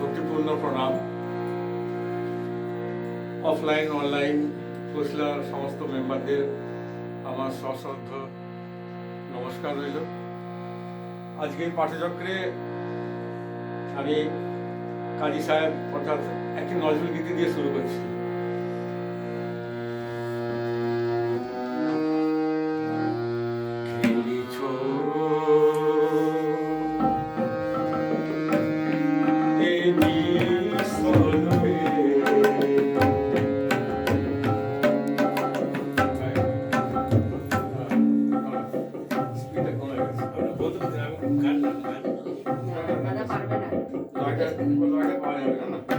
ভক্তিপূর্ণ প্রণাম। Offline, online কুশলার সমস্ত মেম্বারদের আমার সশ্রদ্ধ নমস্কার রইল। আজকে পাঠচক্রে আমি কাজী সাহেব অর্থাৎ একটি নজরুল গীতি দিয়ে শুরু করছি। Amén.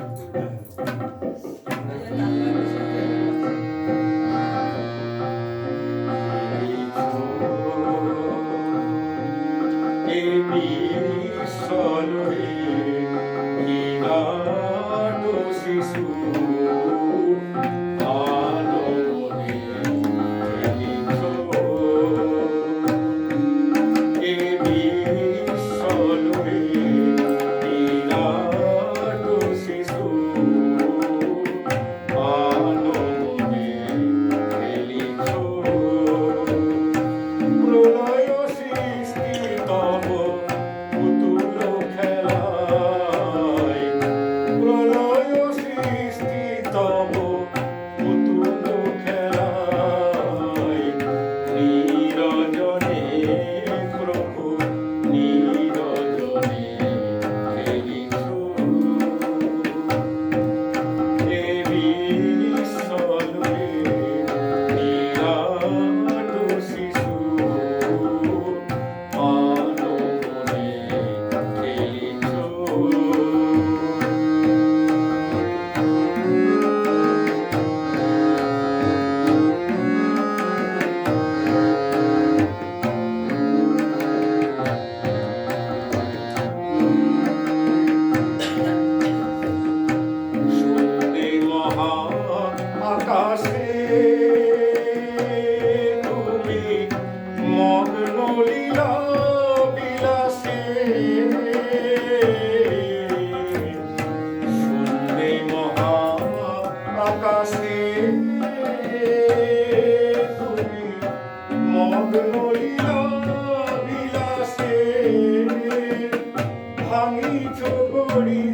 கொடி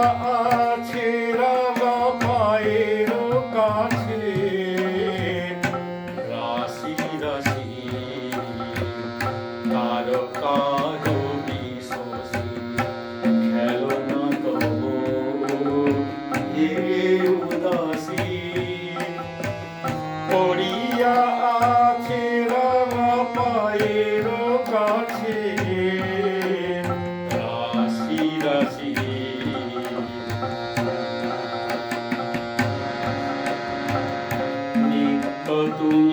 আছে Santo.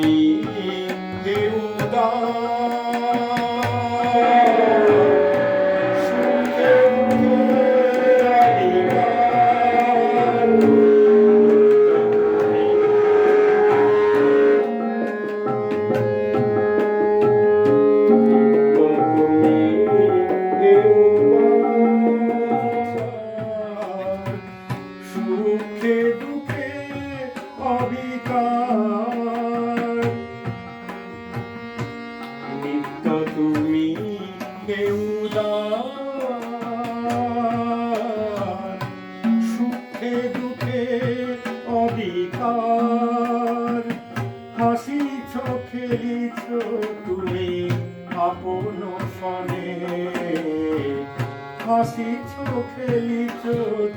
হাসিছ খেলিছ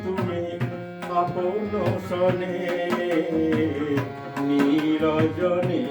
তুমি আপন সনে নিরজনে।